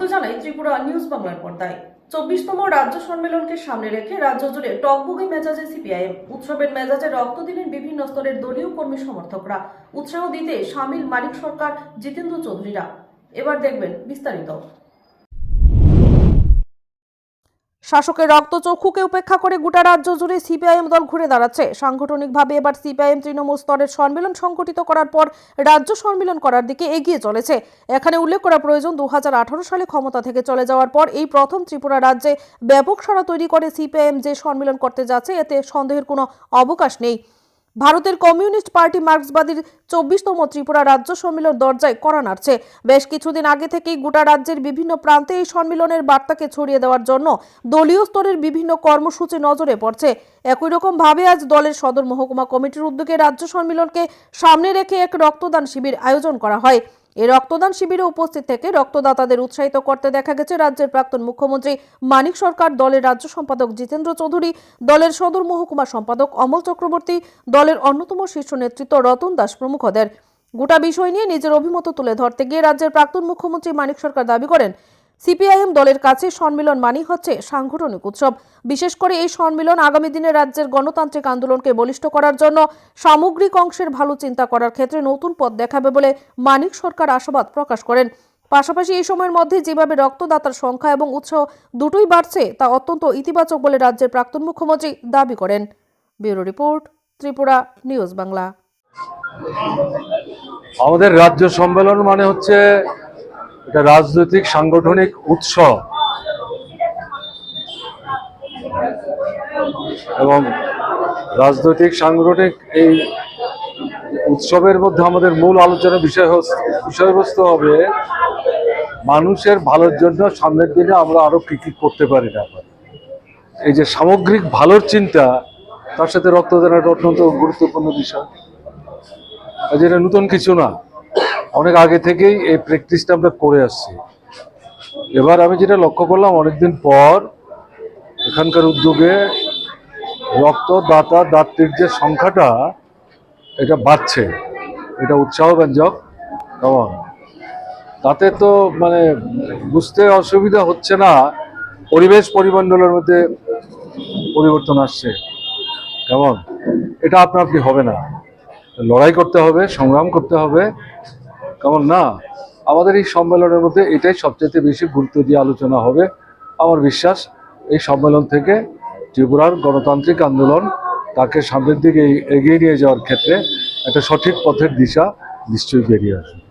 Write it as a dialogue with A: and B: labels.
A: স্বাগত জানাই ত্রিপুরা নিউজ বাংলার পর্দায়। চব্বিশতম রাজ্য সম্মেলনকে সামনে রেখে রাজ্য জুড়ে টকবুকে মেজাজে সিপিআইএম। উৎসবের মেজাজে রক্ত দিলেন বিভিন্ন স্তরের দলীয় কর্মী সমর্থকরা। উৎসাহ দিতে সামিল মানিক সরকার, জিতেন্দ্র চৌধুরীরা। এবার দেখবেন বিস্তারিত। শাসকের রক্ত চক্ষুকে উপেক্ষা করে গোটা রাজ্য জুড়ে সিপিআইএম দল ঘুরে দাঁড়াচ্ছে। সাংগঠনিকভাবে এবার সিপিআইএম তৃণমূল স্তরের সম্মেলন সংগঠিত করার পর রাজ্য সম্মেলন করার দিকে এগিয়ে চলেছে। এখানে উল্লেখ করা প্রয়োজন দু হাজার আঠারো সালে ক্ষমতা থেকে চলে যাওয়ার পর এই প্রথম ত্রিপুরা রাজ্যে ব্যাপক সারা তৈরি করে সিপিআইএম যে সম্মেলন করতে যাচ্ছে, এতে সন্দেহের কোনো অবকাশ নেই। ভারতের কমিউনিস্ট পার্টি মার্ক্সবাদীর চব্বিশতম ত্রিপুরা রাজ্য সম্মেলন দরজায় করা নাড়ছে। বেশ কিছুদিন আগে থেকেই গোটা রাজ্যের বিভিন্ন প্রান্তে এই সম্মেলনের বার্তাকে ছড়িয়ে দেওয়ার জন্য দলীয় স্তরের বিভিন্ন কর্মসূচি নজরে পড়ছে। একই রকমভাবে আজ দলের সদর মহকুমা কমিটির উদ্যোগে রাজ্য সম্মেলনকে সামনে রেখে এক রক্তদান শিবির আয়োজন করা হয়। এই রক্তদান শিবিরে উপস্থিত থেকে রক্তদাতাদের উৎসাহিত করতে দেখা গেছে রাজ্যের প্রাক্তন মুখ্যমন্ত্রী মানিক সরকার, দলের রাজ্য সম্পাদক জিতেন্দ্র চৌধুরী, দলের সদর মহকুমা সম্পাদক অমল চক্রবর্তী, দলের অন্যতম শীর্ষ নেতৃত্ব রতন দাস প্রমুখদের গোটা বিষয় নিয়ে নিজের অভিমত তুলে ধরতে গিয়ে রাজ্যের প্রাক্তন মুখ্যমন্ত্রী মানিক সরকার দাবি করেন সিপিআইএম দলের কাছে সম্মেলন মানেই হচ্ছে সাংগঠনিক উৎসব। বিশেষ করে এই সম্মেলন আগামী দিনে রাজ্যের গণতান্ত্রিক আন্দোলনকে বলিষ্ঠ করার জন্য সামগ্রিক অংশের ভালো চিন্তা করার ক্ষেত্রে নতুন পথ দেখাবে বলে মানিক সরকার আশাবাদ প্রকাশ করেন। পাশাপাশি এই সময়ের মধ্যে যেভাবে রক্তদাতার সংখ্যা এবং উৎসাহ দুটোই বাড়ছে, তা অত্যন্ত ইতিবাচক বলে রাজ্যের প্রাক্তন মুখ্যমন্ত্রী দাবি করেন। Bureau report, Tripura news Bangla.
B: আমাদের রাজ্য সম্মেলন মানে হচ্ছে এটা রাজনৈতিক সাংগঠনিক উৎসব। এবং রাজনৈতিক সাংগঠনিক এই উৎসবের মধ্যে আমাদের মূল আলোচনা বিষয় বিষয়বস্তু হবে মানুষের ভালোর জন্য সামনের দিনে আমরা আরও কি কি করতে পারি না এই যে সামগ্রিক ভালোর চিন্তা, তার সাথে রক্তদান অত্যন্ত গুরুত্বপূর্ণ বিষয়। আর যেটা নতুন কিছু না অনেক আগে থেকেই এই প্র্যাকটিসটা আমরা করে আসছি। এবার আমি যেটা লক্ষ্য করলাম, অনেকদিন পর এখানকার উদ্যোগে রক্তদাতা দাত্রীর যে সংখ্যাটা, এটা বাড়ছে। এটা উৎসাহব্যঞ্জক। কেমন তাতে তো মানে বুঝতে অসুবিধা হচ্ছে না, পরিবেশ পরিমণ্ডলের মধ্যে পরিবর্তন আসছে। কেমন এটা আপনা আপনি হবে না। লড়াই করতে হবে, সংগ্রাম করতে হবে। কেমন না? আমাদের এই সম্মেলনের মধ্যে এটাই সবচেয়ে বেশি গুরুত্ব দিয়ে আলোচনা হবে। আমার বিশ্বাস, এই সম্মেলন থেকে ত্রিপুরার গণতান্ত্রিক আন্দোলন তাকে সামনের দিকে এগিয়ে নিয়ে যাওয়ার ক্ষেত্রে একটা সঠিক পথের দিশা নিশ্চয়ই বেরিয়ে আসবে।